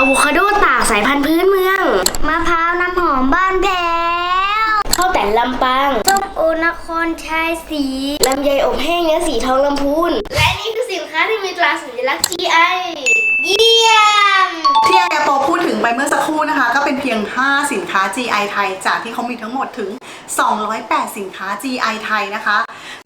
อะโวคาโดตากสายพันธุ์พื้นเมือง มะพร้าวน้ำหอมบ้านแพ้วข้าวแต่นลำปางส้มโอนครชัยศรีลำไยอบแห้งเนื้อสีทองลำพูน และนี่คือสินค้าที่มีตราสัญลักษณ์ GI เยี่ยม ที่แอร์โปพูดถึงไปเมื่อสักครู่นะคะ ก็เป็นเพียง 5 สินค้า GI ไทย จากที่เขามีทั้งหมดถึง 208 สินค้า GI ไทยนะคะ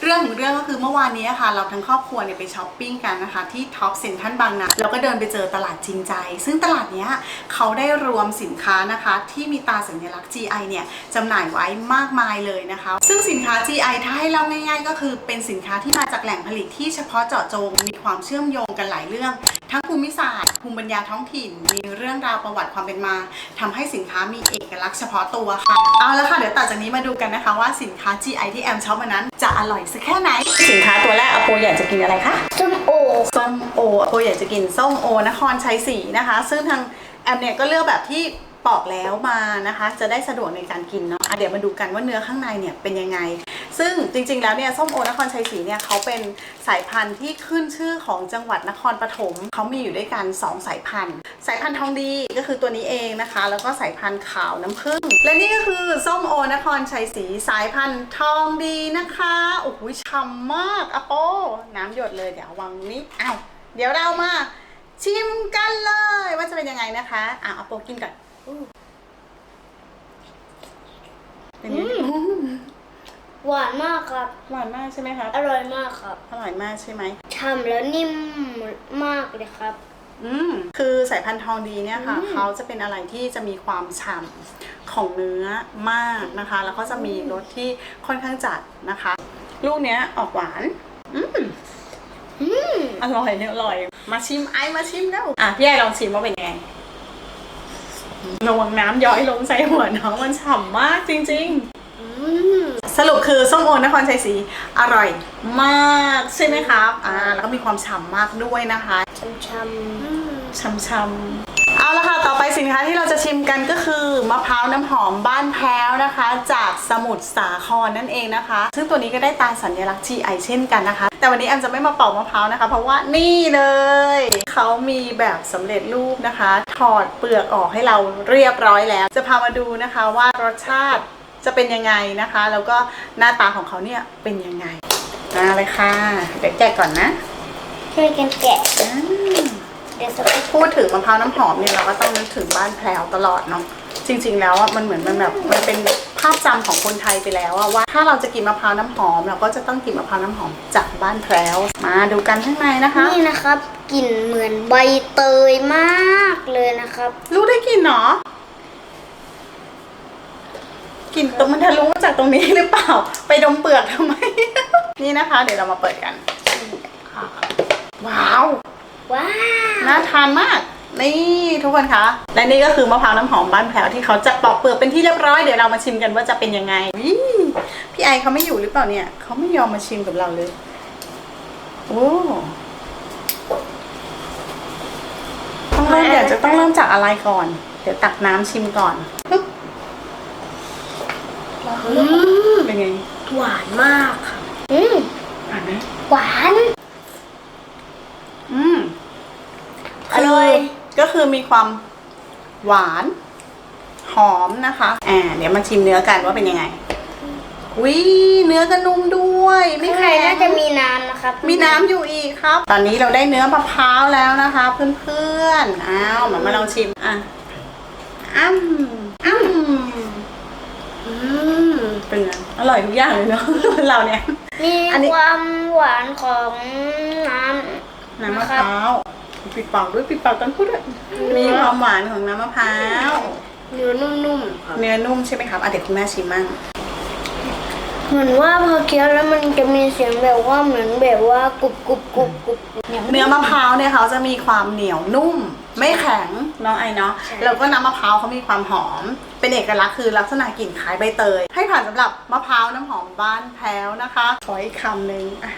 เรื่องของเรื่องก็คือเมื่อวานนี้ค่ะ เราทั้งครอบครัวเนี่ยไปช้อปปิ้งกันนะคะ ที่ท็อปเซ็นทรัลบางนาแล้วก็เดินไปเจอตลาดจริงใจ ซึ่งตลาดเนี้ยเขาได้รวมสินค้านะคะ ที่มีตราสัญลักษณ์ GI เนี่ยจำหน่ายไว้มากมายเลยนะคะ ซึ่งสินค้า GI ถ้าให้เล่าง่ายๆ ก็คือเป็นสินค้าที่มาจากแหล่งผลิตที่เฉพาะเจาะจงมีความเชื่อมโยงกันหลายเรื่องทั้งภูมิศาสตร์ ภูมิปัญญาท้องถิ่น มีเรื่องราวประวัติความเป็นมาทำให้สินค้ามีเอกลักษณ์เฉพาะตัวค่ะ เอาละค่ะ เดี๋ยวต่อจากนี้มาดูกันนะคะว่าสินค้า GI ที่แอมช็อปมานั้น จะอร่อยสักแค่ไหน สินค้าตัวแรกอโปอยากจะกินอะไรคะ ส้มโอ ส้มโออโปอยากจะกินส้มโอนครชัยศรีนะคะ ซึ่งทางแอมเนี่ยก็เลือกแบบที่ปอกแล้วมานะคะ จะได้สะดวกในการกินเนาะอะเดี๋ยวมาดูกันว่าเนื้อข้างในเนี่ยเป็นยังไง ซึ่งจริงๆ แล้วเนี่ยส้มโอนครชัยศรีเนี่ยเขาเป็นสายพันธุ์ที่ขึ้นชื่อของจังหวัดนครปฐมเขามีอยู่ด้วยกัน 2 สายพันธุ์ สายพันธุ์ทองดีก็คือตัวนี้เองนะคะ แล้วก็สายพันธุ์ขาวน้ำผึ้งและนี่ก็คือส้มโอนครชัยศรีสายพันธุ์ทองดีนะคะโอ้โหฉ่ำมากอะโปน้ำหยดเลยเดี๋ยววางนี้อ้าวเดี๋ยวเรามาชิมกันเลยว่าจะเป็นยังไงนะคะอะเอาโปกินก่อนเป็นยังไง หวานมากครับ หวานมากใช่ไหมครับ อร่อยมากครับอร่อยมากใช่ไหมฉ่ำแล้วนิ่มมากเลยครับ อืมคือสายพันธุ์ทองดีเนี่ยค่ะเขาจะเป็นอะไรที่จะมีความฉ่ำของเนื้อมากนะคะ แล้วก็จะมีรสที่ค่อนข้างจัดนะคะ ลูกเนี้ยออกหวาน อืมอืมอร่อยเนี่ยอร่อย มาชิมไอมาชิมแล้วอะพี่ไอลองชิมว่าเป็นยังไงระวังน้ำย้อยลงใส่หัวน้องมันฉ่ำมากจริง ๆ อืม สรุปคือส้มโอนครชัยศรีอร่อยมากใช่ไหมครับอ่าแล้วก็มีความฉ่ำมากด้วยนะคะช้ำช่ำๆเอาละค่ะต่อไปสินค้าที่เราจะชิมกันก็คือมะพร้าวน้ำหอมบ้านแพ้วนะคะ จากสมุทรสาครนั่นเองนะคะ ซึ่งตัวนี้ก็ได้ตราสัญลักษณ์ GI เช่นกันนะคะ แต่วันนี้แอมจะไม่มาปอกมะพร้าวนะคะ เพราะว่านี่เลย เขามีแบบสำเร็จรูปนะคะ ถอดเปลือกออกให้เราเรียบร้อยแล้ว จะพามาดูนะคะว่ารสชาติ จะเป็นยังไงนะคะ แล้วก็หน้าตาของเขาเนี่ยเป็นยังไงมาเลยค่ะเดี๋ยวแกะก่อนนะๆช่วยกันแกะอืมเดี๋ยวสักพูดถึงมะพร้าวน้ำหอมเนี่ยเราก็ต้องนึกถึงบ้านแพรวตลอดเนาะจริง ๆ แล้วอะมันเหมือนมันแบบมันเป็นภาพจำของคนไทยไปแล้วอะว่าถ้าเราจะกินมะพร้าวน้ำหอม เราก็จะต้องกินมะพร้าวน้ำหอมจากบ้านแพรวมาดูกันข้างในนะคะ นี่นะครับกลิ่นเหมือนใบเตยมากเลยนะครับ รู้ได้กลิ่นเนาะ กลิ่นตรงมันทะลุมาจากตรงนี้หรือเปล่า ไปดมเปลือกทำไม นี่นะคะ เดี๋ยวเรามาเปิดกัน ว้าว ว้าว น่าทานมาก นี่ทุกคนคะ และนี่ก็คือมะพร้าวน้ำหอมบ้านแพรวที่เขาจะปอกเปลือกเป็นที่เรียบร้อย เดี๋ยวเรามาชิมกันว่าจะเป็นยังไงวิพี่ไอเขาไม่อยู่หรือเปล่าเนี่ยเขาไม่ยอมมาชิมกับเราเลย โอ้ต้องเริ่มเดี๋ยวจะต้องเริ่มจากอะไรก่อน เดี๋ยวตักน้ำชิมก่อนปึ๊บ อืมเป็นไง หวานมากค่ะอืมอ่านไหมหวานอืมอร่อยก็คือมีความหวาน หอมนะคะอ่าเดี๋ยวมาชิมเนื้อกันว่าเป็นยังไงวิเนื้อก็นุ่มด้วย ไม่ข้างในแข็งน่าจะมีน้ำนะครับ มีน้ำอยู่อีกครับ ตอนนี้เราได้เนื้อมะพร้าวแล้วนะคะ เพื่อนๆอ้าวมามาลองชิมอะอ้ำอ้ำ อืมเป็นไงอร่อยทุกอย่างเลยเนาะ เราเนี่ย มีอันนี้ ความหวานของน้น้ำมะพร้าวปิดปากด้วยปิดปากกันพูดด้วยมีความหวานของน้ำมะพร้าวำเนื้อนุ่มๆครับเนื้อนุ่มใช่ไหมครับอะเดี๋ยวคุณแม่ชิมมั่ง เหมือนว่าพอเคี้ยวแล้วมันจะมีเสียงแบบว่าเหมือนแบบว่ากรุบกรุบกรุบกรุบเนื้อมะพร้าวเนี่ยเขาจะมีความเหนียวนุ่ม ไม่แข็งน้องไอเนาะแล้วก็น้ำมะพร้าวเขามีความหอม เป็นเอกลักษณ์คือลักษณะกลิ่นคล้ายใบเตย ให้ผ่านสำหรับมะพร้าวน้ำหอมบ้านแพ้วนะคะขออีกคำหนึ่งอะ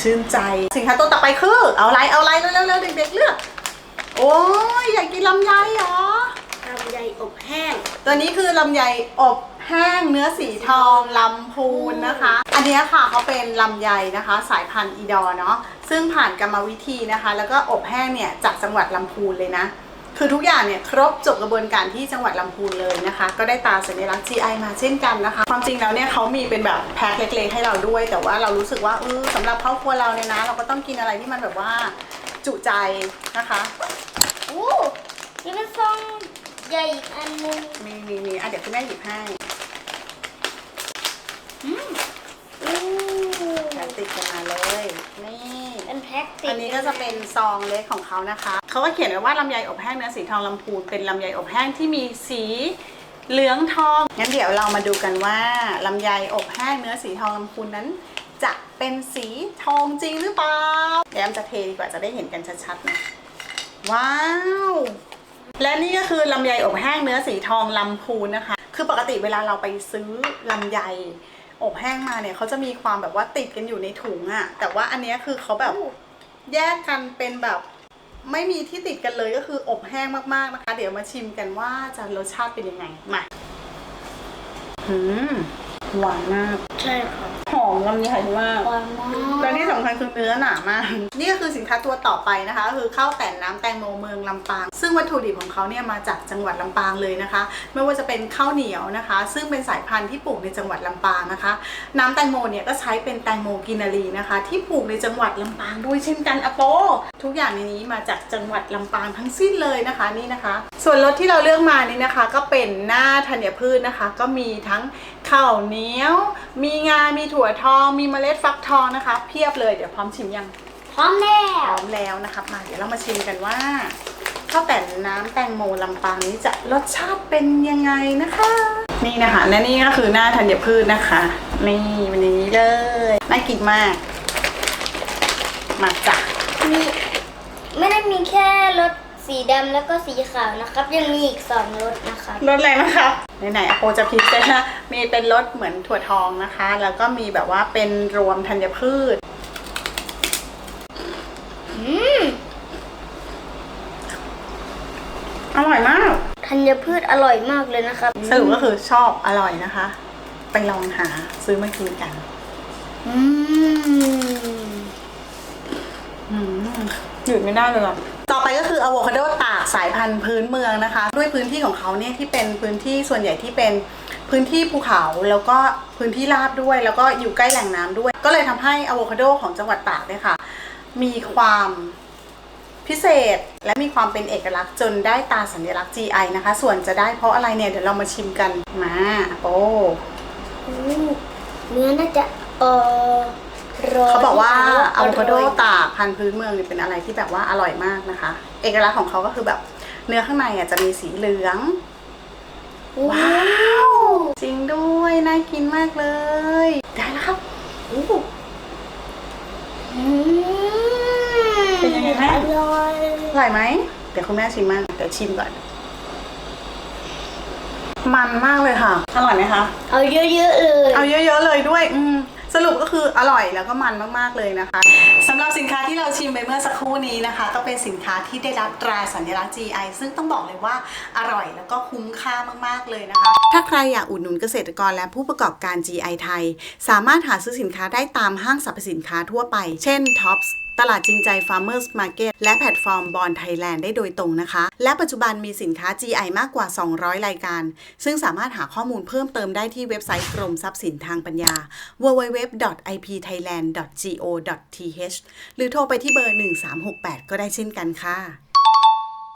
ชื่นใจสินค้าตัวต่อไปคือ เอาอะไรเอาอะไรเร็วๆเด็กๆเลือกโอ้ยอยากกินลำไยเหรอ ลำไยอบแห้ง ตัวนี้คือลำไยอบแห้งเนื้อสีทองลำพูนนะคะ อันนี้ค่ะเขาเป็นลำไยนะคะ สายพันธุ์อีดอเนาะซึ่งผ่านกรรมวิธีนะคะ แล้วก็อบแห้งเนี่ยจากจังหวัดลำพูนเลยนะคือทุกอย่างเนี่ยครบจบกระบวนการที่จังหวัดลำพูนเลยนะคะ ก็ได้ตราสัญลักษณ์ GI มาเช่นกันนะคะ ความจริงแล้วเนี่ยเขามีเป็นแบบแพ็คเล็กๆให้เราด้วย แต่ว่าเรารู้สึกว่าเออสำหรับครอบครัวเราเนี่ยนะ เราก็ต้องกินอะไรที่มันแบบว่าจุใจนะคะ โอ้นี่เป็นซอง ใหญ่อีกอันนึงมีมีมีอะเดี๋ยวคุณแม่หยิบให้อู้แพ็คติดกันมาเลย นี่ เป็นแพ็คติดอันนี้ก็จะเป็นซองเล็กของเขานะคะ เขาก็เขียนไว้ว่าลำไยอบแห้งเนื้อสีทองลำพูนเป็นลำไยอบแห้งที่มีสีเหลืองทอง งั้นเดี๋ยวเรามาดูกันว่าลำไยอบแห้งเนื้อสีทองลำพูนนั้น จะเป็นสีทองจริงหรือเปล่า เดี๋ยวแอมจะเทดีกว่าจะได้เห็นกันชัดๆนะ ว้าว และนี่ก็คือลำไยอบแห้งเนื้อสีทองลำพูนนะคะ คือปกติเวลาเราไปซื้อลำไยอบแห้งมาเนี่ยเขาจะมีความแบบว่าติดกันอยู่ในถุงอะแต่ว่าอันเนี้ยคือเขาแบบแยกกันเป็นแบบไม่มีที่ติดกันเลยก็คืออบแห้งมากๆนะคะ เดี๋ยวมาชิมกันว่าจะรสชาติเป็นยังไงมาหืมหวานมาก ใช่ค่ะห อมลำไยมากหวานมากและที่สำคัญคือเนื้อหนามาก นี่ก็คือสินค้าตัวต่อไปนะคะ ก็คือข้าวแต่นน้ำแตงโมเมืองลำปาง ซึ่งวัตถุดิบของเขาเนี่ยมาจากจังหวัดลำปางเลยนะคะ ไม่ว่าจะเป็นข้าวเหนียวนะคะ ซึ่งเป็นสายพันธุ์ที่ปลูกในจังหวัดลำปางนะคะ น้ำแตงโมเนี่ยก็ใช้เป็นแตงโมกินารีนะคะ ที่ปลูกในจังหวัดลำปางด้วยเช่นกันอะโป ทุกอย่างในนี้มาจากจังหวัดลำปางทั้งสิ้นเลยนะคะนี่นะคะ ส่วนรสที่เราเลือกมานี่นะคะ ก็เป็นหน้าธัญพืชนะคะ ก็มีทั้ง ข้าวเหนียว มีงา มีถั่วทอง มีเมล็ดฟักทองนะคะ เพียบเลย เดี๋ยวพร้อมชิมยัง พร้อมแล้พว ร้อมแล้วนะคะมา เดี๋ยวเรามาชิมกันว่าข้าวแต่นน้ำแตงโมลำปางนี้จะรสชาติเป็นยังไงนะคะ นี่นะคะ และนี่ก็คือหน้าธัญพืชนะคะ นี่มันอย่างนี้เลย น่ากินมาก มาจ้ะ มีไม่ได้มีแค่รถ สีดำแล้วก็สีขาวนะครับ ยังมีอีกสองรถนะครับรสอะไรนะคะไหนๆอโปจะพริเศษนะมีเป็นรสเหมือนถั่วทองนะคะ แล้วก็มีแบบว่าเป็นรวมธัญพืชอืมอร่อยมากธัญพืชอร่อยมากเลยนะครับสรุปก็คือชอบอร่อยนะคะ ไปลองหาซื้อมากินกัน อืมอืมหยุดไม่ได้เลยอะต่อไป ก็คืออะโวคาโดตากสายพันธุ์พื้นเมืองนะคะ ด้วยพื้นที่ของเขาเนี่ยที่เป็นพื้นที่ส่วนใหญ่ที่เป็นพื้นที่ภูเขาแล้วก็พื้นที่ราบด้วย แล้วก็อยู่ใกล้แหล่งน้ำด้วย ก็เลยทำให้อะโวคาโดของจังหวัดตากเนี่ยค่ะ มีความพิเศษและมีความเป็นเอกลักษณ์จนได้ตาสัญลักษณ์ GI นะคะ ส่วนจะได้เพราะอะไรเนี่ย เดี๋ยวเรามาชิมกันมาโอืมเนื้อน่าจะออ ร้นเขาบอกว่าอะโวคาโดร่ยตากพันธุ์พื้นเมืองเนี่ยเป็นอะไรที่แบบว่าอร่อยมากนะคะ เอกลักษณ์ของเขาก็คือแบบเนื้อข้างในอะจะมีสีเหลือง ว้าว จริงด้วย น่ากินมากเลย ได้แล้วครับอู้อืมเป็นยังไงแม่อร่อยอร่อยไหม เดี๋ยวคุณแม่ชิมมากเดี๋ยวชิมก่อน มันมากเลยค่ะ อร่อยไหมคะ เอาเยอะๆเลย เอาเยอะๆเลยด้วย อืม สรุปก็คืออร่อยแล้วก็มันมากๆเลยนะคะสำหรับสินค้าที่เราชิมไปเมื่อสักครู่นี้นะคะ ก็เป็นสินค้าที่ได้รับตราสัญลักษณ์ GI ซึ่งต้องบอกเลยว่าอร่อยแล้วก็คุ้มค่ามากๆเลยนะคะ ถ้าใครอยากอุดหนุนเกษตรกรและผู้ประกอบการ GI ไทย สามารถหาซื้อสินค้าได้ตามห้างสรรพสินค้าทั่วไป เช่น Tops ตลาดจริงใจ Farmers Market และแพลตฟอร์มบอลไทยแลนด์ได้โดยตรงนะคะ และปัจจุบันมีสินค้า GI มากกว่า 200 รายการ ซึ่งสามารถหาข้อมูลเพิ่มเติมได้ที่เว็บไซต์กรมทรัพย์สินทางปัญญา www.ipthailand.go.th หรือโทรไปที่เบอร์ 1368 ก็ได้เช่นกันค่ะ